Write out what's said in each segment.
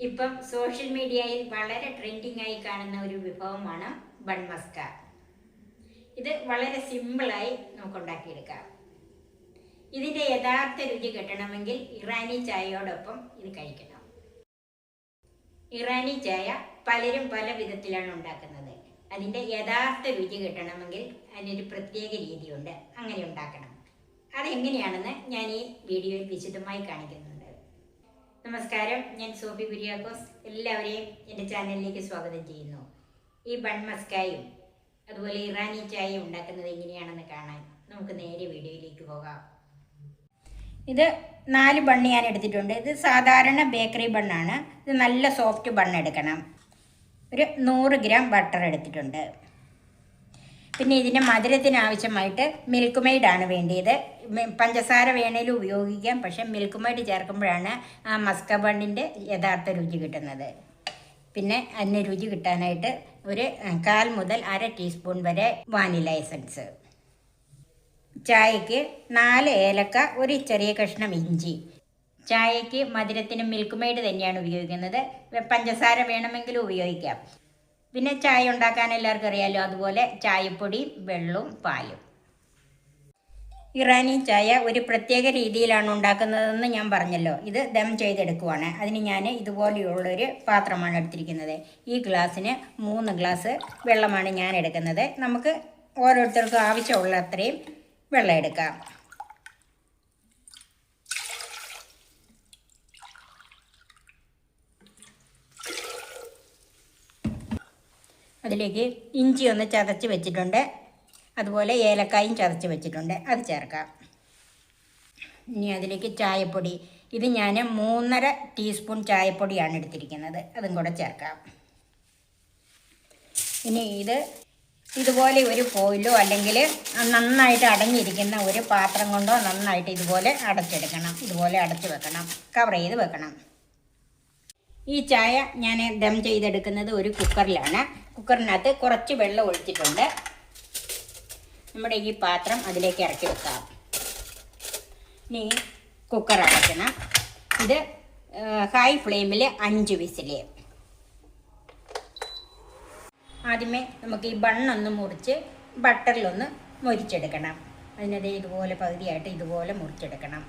ഇപ്പം സോഷ്യൽ മീഡിയയിൽ വളരെ ട്രെൻഡിങ് ആയി കാണുന്ന ഒരു വിഭവമാണ് ബൺ ഇത് വളരെ സിമ്പിളായി നമുക്ക് ഉണ്ടാക്കിയെടുക്കാം ഇതിന്റെ യഥാർത്ഥ രുചി കിട്ടണമെങ്കിൽ ഇറാനി ചായയോടൊപ്പം ഇത് കഴിക്കണം. ഇറാനി ചായ പലരും പല വിധത്തിലാണ് ഉണ്ടാക്കുന്നത്. അതിന്റെ യഥാർത്ഥ രുചി കിട്ടണമെങ്കിൽ അതിനൊരു പ്രത്യേക രീതിയുണ്ട്. അങ്ങനെ ഉണ്ടാക്കണം. അതെങ്ങനെയാണെന്ന് ഞാൻ ഈ വീഡിയോയിൽ വിശദമായി കാണിക്കുന്നുണ്ട് നമസ്കാരം. ഞാൻ സോഫി കുര്യാക്കോസ്. എല്ലാവരെയും എന്റെ ചാനലിലേക്ക് സ്വാഗതം ചെയ്യുന്നു. ഈ ബൺ മസ്കായും അതുപോലെ ഇറാനി ചായയും ഉണ്ടാക്കുന്നത് എങ്ങനെയാണെന്ന് കാണാൻ നമുക്ക് നേരെ വീഡിയോയിലേക്ക് പോകാം. ഇത് നാല് ബണ്ണ് ഞാൻ എടുത്തിട്ടുണ്ട്. ഇത് സാധാരണ ബേക്കറി ബണ്ണാണ്. ഇത് നല്ല സോഫ്റ്റ് ബണ്ണ് എടുക്കണം. ഒരു നൂറ് ഗ്രാം ബട്ടർ എടുത്തിട്ടുണ്ട്. പിന്നെ ഇതിന്റെ മധുരത്തിന് ആവശ്യമായിട്ട് മിൽക്ക് മെയ്ഡാണ് വേണ്ടിയത് പഞ്ചസാര വേണേലും ഉപയോഗിക്കാം. പക്ഷെ മിൽക്ക് മെയ്ഡ് ചേർക്കുമ്പോഴാണ് ആ മസ്ക ബണ്ണിന്റെ യഥാർത്ഥ രുചി കിട്ടുന്നത്. പിന്നെ അതിന് രുചി കിട്ടാനായിട്ട് ഒരു കാൽ മുതൽ അര ടീസ്പൂൺ വരെ വാനില എസൻസ്. ചായക്ക് നാല് ഏലക്ക ഒരു ചെറിയ കഷ്ണം ഇഞ്ചി. ചായക്ക് മധുരത്തിന് മിൽക്ക് മെയ്ഡ് തന്നെയാണ് ഉപയോഗിക്കുന്നത്. പഞ്ചസാര വേണമെങ്കിലും ഉപയോഗിക്കാം. പിന്നെ ചായ ഉണ്ടാക്കാൻ എല്ലാവർക്കും അറിയാലോ. അതുപോലെ ചായപ്പൊടി വെള്ളവും പാലും. ഇറാനി ചായ ഒരു പ്രത്യേക രീതിയിലാണ് ഉണ്ടാക്കുന്നതെന്ന് ഞാൻ പറഞ്ഞല്ലോ. ഇത് ദം ചെയ്തെടുക്കുവാണ്. അതിന് ഞാൻ ഇതുപോലെയുള്ളൊരു പാത്രമാണ് എടുത്തിരിക്കുന്നത്. ഈ ഗ്ലാസ്സിന് മൂന്ന് ഗ്ലാസ് വെള്ളമാണ് ഞാൻ എടുക്കുന്നത്. നമുക്ക് ഓരോരുത്തർക്കും ആവശ്യമുള്ള അത്രയും വെള്ളം എടുക്കാം. അതിലേക്ക് ഇഞ്ചി ഒന്ന് ചതച്ച് വെച്ചിട്ടുണ്ട്. അതുപോലെ ഏലക്കായും ചതച്ച് വെച്ചിട്ടുണ്ട്. അത് ചേർക്കാം. ഇനി അതിലേക്ക് ചായപ്പൊടി. ഇത് ഞാൻ മൂന്നര ടീസ്പൂൺ ചായപ്പൊടിയാണ് എടുത്തിരിക്കുന്നത്. അതും കൂടെ ചേർക്കാം. ഇനി ഇത് ഇതുപോലെ ഒരു ഫോയിലോ അല്ലെങ്കിൽ നന്നായിട്ട് അടഞ്ഞിരിക്കുന്ന ഒരു പാത്രം കൊണ്ടോ നന്നായിട്ട് ഇതുപോലെ അടച്ചെടുക്കണം. ഇതുപോലെ അടച്ചു വെക്കണം. കവർ ചെയ്ത് വെക്കണം. ഈ ചായ ഞാൻ ദം ചെയ്തെടുക്കുന്നത് ഒരു കുക്കറിലാണ് കുക്കറിനകത്ത് കുറച്ച് വെള്ളം ഒഴിച്ചിട്ടുണ്ട്. നമ്മുടെ ഈ പാത്രം അതിലേക്ക് ഇറക്കി വെക്കാം. ഇനി കുക്കർ അടയ്ക്കണം. ഇത് ഹൈ ഫ്ലെയിമിൽ അഞ്ച് വിസിൽ ആദ്യമേ നമുക്ക് ഈ ബണ്ണൊന്ന് മുറിച്ച് ബട്ടറിലൊന്ന് മുരിച്ചെടുക്കണം. അതിനത് ഇതുപോലെ പകുതിയായിട്ട് ഇതുപോലെ മുറിച്ചെടുക്കണം.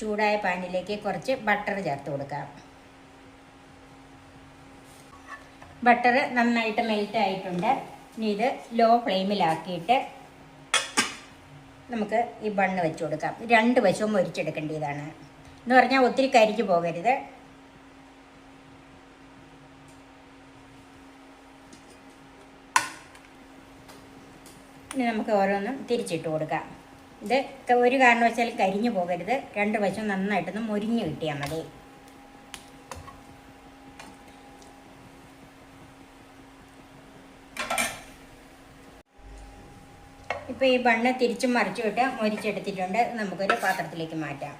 ചൂടായ പാനിലേക്ക് കുറച്ച് ബട്ടർ ചേർത്ത് കൊടുക്കാം. ബട്ടർ നന്നായിട്ട് മെൽറ്റ് ആയിട്ടുണ്ട്. ഇനി ഇത് ലോ ഫ്ലെയിമിലാക്കിയിട്ട് നമുക്ക് ഈ ബണ്ണ് വെച്ച് കൊടുക്കാം. രണ്ട് വശവും മൊരിച്ചെടുക്കേണ്ടതാണ്. എന്ന് പറഞ്ഞാൽ ഒത്തിരി കരിഞ്ഞു പോകരുത്. ഇനി നമുക്ക് ഓരോന്നും തിരിച്ചിട്ട് കൊടുക്കാം. ഇത് ഒരു കാരണവശാലും കരിഞ്ഞു പോകരുത്. രണ്ട് വശം നന്നായിട്ടൊന്ന് മുരിഞ്ഞ് കിട്ടിയാൽ മതി. ഇപ്പോൾ ഈ ബണ്ണ് തിരിച്ചും മറിച്ചു വിട്ട് മൊരിച്ചെടുത്തിട്ടുണ്ട്. നമുക്കൊരു പാത്രത്തിലേക്ക് മാറ്റാം.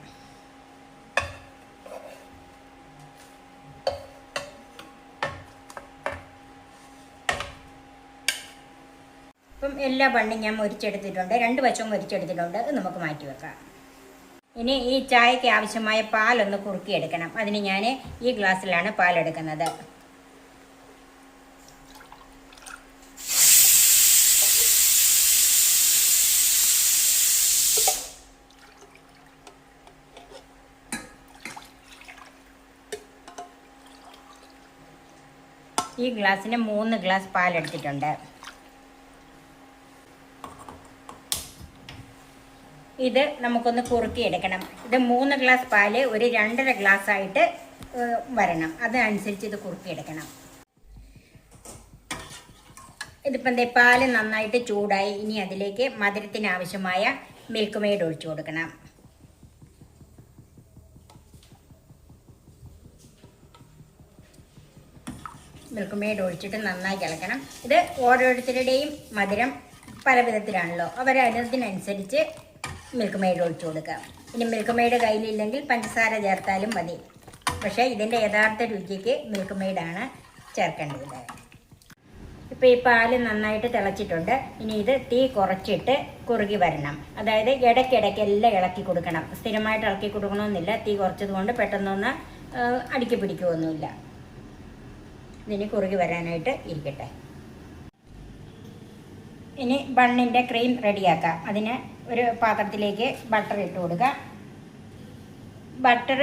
ഇപ്പം എല്ലാ ബണ്ണും ഞാൻ മൊരിച്ചെടുത്തിട്ടുണ്ട്. രണ്ട് വശവും മൊരിച്ചെടുത്തിട്ടുണ്ട്. നമുക്ക് മാറ്റി വെക്കാം. ഇനി ഈ ചായക്ക് ആവശ്യമായ പാലൊന്ന് കുറുക്കിയെടുക്കണം. അതിന് ഞാൻ ഈ ഗ്ലാസ്സിലാണ് പാലെടുക്കുന്നത്. ഈ ഗ്ലാസ്സിന് മൂന്ന് ഗ്ലാസ് പാലെടുത്തിട്ടുണ്ട്. ഇത് നമുക്കൊന്ന് കുറുക്കി എടുക്കണം ഇത് മൂന്ന് ഗ്ലാസ് പാൽ ഒരു രണ്ടര ഗ്ലാസ് ആയിട്ട് വരണം. അതനുസരിച്ച് ഇത് കുറുക്കി എടുക്കണം ഇതിപ്പം എന്താ പാൽ നന്നായിട്ട് ചൂടായി. ഇനി അതിലേക്ക് മധുരത്തിന് ആവശ്യമായ മിൽക്ക് മെയ്ഡ് ഒഴിച്ചു കൊടുക്കണം. മിൽക്ക് മെയ്ഡ് ഒഴിച്ചിട്ട് നന്നായി കിളക്കണം ഇത് ഓരോരുത്തരുടെയും മധുരം പല വിധത്തിലാണല്ലോ. അവരതിനനുസരിച്ച് മിൽക്ക് മെയ്ഡ് ഒഴിച്ചു കൊടുക്കുക. ഇനി മിൽക്ക് മെയ്ഡ് കയ്യിലില്ലെങ്കിൽ പഞ്ചസാര ചേർത്താലും മതി. പക്ഷേ ഇതിന്റെ യഥാർത്ഥ രുചിക്ക് മിൽക്ക് മെയ്ഡാണ് ചേർക്കേണ്ടത്. ഇപ്പോൾ ഈ പാൽ നന്നായിട്ട് തിളച്ചിട്ടുണ്ട്. ഇനി ഇത് തീ കുറച്ചിട്ട് കുറുകി വരണം. അതായത് ഇടയ്ക്കിടയ്ക്ക് എല്ലാം ഇളക്കി കൊടുക്കണം. സ്ഥിരമായിട്ട് ഇളക്കി കൊടുക്കണമെന്നില്ല. തീ കുറച്ചത് കൊണ്ട് പെട്ടെന്നൊന്ന് അടുക്കി പിടിക്കുകയൊന്നുമില്ല ഇതിന് കുറുകി വരാനായിട്ട് ഇരിക്കട്ടെ. ഇനി ബണ്ണിന്റെ ക്രീം റെഡിയാക്കാം. അതിന് ഒരു പാത്രത്തിലേക്ക് ബട്ടർ ഇട്ട് കൊടുക്കുക ബട്ടർ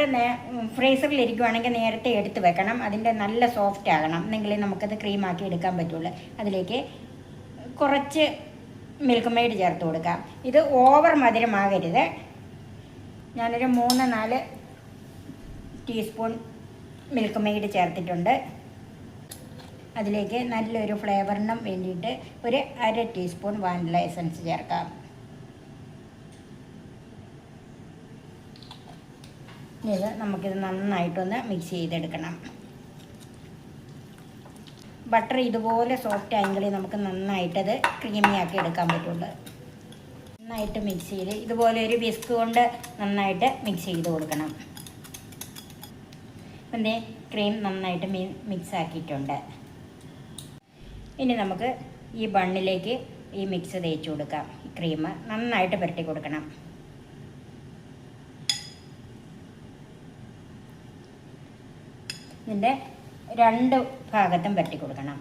ഫ്രീസറിൽ ഇരിക്കുവാണെങ്കിൽ നേരത്തെ എടുത്ത് വെക്കണം. അതിന്റെ നല്ല സോഫ്റ്റ് ആകണം. എന്നെങ്കിലേ നമുക്കത് ക്രീമാക്കി എടുക്കാൻ പറ്റുള്ളൂ. അതിലേക്ക് കുറച്ച് മിൽക്ക് മെയ്ഡ് ചേർത്ത് കൊടുക്കാം. ഇത് ഓവർ മധുരമാകരുത്. ഞാനൊരു മൂന്ന് നാല് ടീസ്പൂൺ മിൽക്ക് മെയ്ഡ് ചേർത്തിട്ടുണ്ട്. അതിലേക്ക് നല്ലൊരു ഫ്ലേവറിനും വേണ്ടിയിട്ട് ഒരു അര ടീസ്പൂൺ വാനില എസൻസ് ചേർക്കാം. ഇത് നമുക്കിത് നന്നായിട്ടൊന്ന് മിക്സ് ചെയ്തെടുക്കണം. ബട്ടർ ഇതുപോലെ സോഫ്റ്റ് ആയെങ്കിൽ നമുക്ക് നന്നായിട്ടത് ക്രീമിയാക്കി എടുക്കാൻ പറ്റുള്ളൂ. നന്നായിട്ട് മിക്സ് ചെയ്ത് ഇതുപോലെ ഒരു വിസ്ക് കൊണ്ട് നന്നായിട്ട് മിക്സ് ചെയ്ത് കൊടുക്കണം. പിന്നെ ക്രീം നന്നായിട്ട് മിക്സ് ആക്കിയിട്ടുണ്ട്. ഇനി നമുക്ക് ഈ ബണ്ണിലേക്ക് ഈ മിക്സ് തേച്ച് കൊടുക്കാം. ഈ ക്രീം നന്നായിട്ട് പുരട്ടി കൊടുക്കണം. ഇതിന്റെ രണ്ട് ഭാഗത്തും പുരട്ടി കൊടുക്കണം.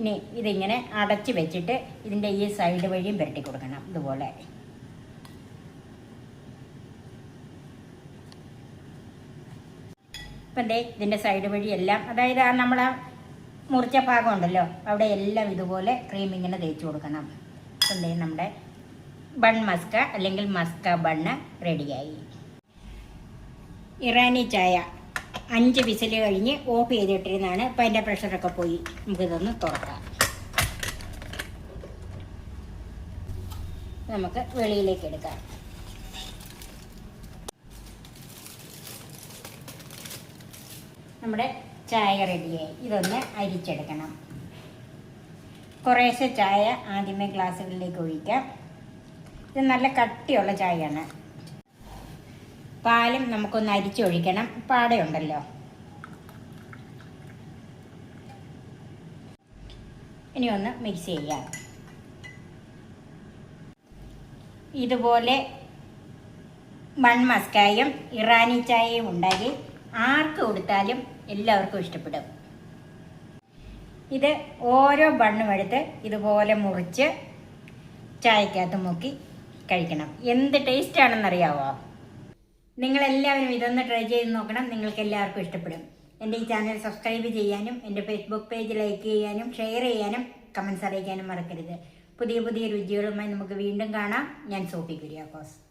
ഇനി ഇതിങ്ങനെ അടച്ച് വെച്ചിട്ട് ഇതിന്റെ ഈ സൈഡ് വഴിയും പുരട്ടി കൊടുക്കണം ഇതുപോലെ. ഇപ്പം ദേ ഇതിന്റെ സൈഡ് വഴി എല്ലാം അതായത് ആ നമ്മളെ മുറിച്ച ഭാഗം ഉണ്ടല്ലോ അവിടെ എല്ലാം ഇതുപോലെ ക്രീം ഇങ്ങനെ തേച്ച് കൊടുക്കണം. അപ്പം ദേ നമ്മുടെ ബൺ മസ്ക അല്ലെങ്കിൽ മസ്ക ബണ്ണ് റെഡിയായി ഇറാനി ചായ അഞ്ച് വിസിൽ കഴിഞ്ഞ് ഓഫ് ചെയ്തിട്ടിരുന്നാണ് അപ്പം അതിന്റെ പ്രഷറൊക്കെ പോയി നമുക്കിതൊന്ന് തുറക്കാം. നമുക്ക് വെളിയിലേക്ക് എടുക്കാം. നമ്മുടെ ചായ റെഡിയായി. ഇതൊന്ന് അരിച്ചെടുക്കണം. കുറേശ്ശെ ചായ ആദ്യമേ ഗ്ലാസ്സുകളിലേക്ക് ഒഴിക്കാം. ഇത് നല്ല കട്ടിയുള്ള ചായയാണ്. പാലും നമുക്കൊന്ന് അരിച്ചൊഴിക്കണം. പാടയുണ്ടല്ലോ. ഇനി ഒന്ന് മിക്സ് ചെയ്യാം. ഇതുപോലെ മൺമസ്കായും ഇറാനി ചായയും ഉണ്ടാക്കി ആർക്ക് കൊടുത്താലും എല്ലാവർക്കും ഇഷ്ടപ്പെടും. ഇത് ഓരോ ബണ്ണും എടുത്ത് ഇതുപോലെ മുറിച്ച് ചായക്കകത്ത് മുക്കി കഴിക്കണം. എന്ത് ടേസ്റ്റ് ആണെന്നറിയാവോ? നിങ്ങളെല്ലാവരും ഇതൊന്ന് ട്രൈ ചെയ്ത് നോക്കണം. നിങ്ങൾക്ക് എല്ലാവർക്കും ഇഷ്ടപ്പെടും. എന്റെ ഈ ചാനൽ സബ്സ്ക്രൈബ് ചെയ്യാനും എന്റെ ഫേസ്ബുക്ക് പേജ് ലൈക്ക് ചെയ്യാനും ഷെയർ ചെയ്യാനും കമൻസ് അറിയിക്കാനും മറക്കരുത്. പുതിയ പുതിയ രുചികളുമായി നമുക്ക് വീണ്ടും കാണാം. ഞാൻ സോഫി കുര്യാക്കോസ്.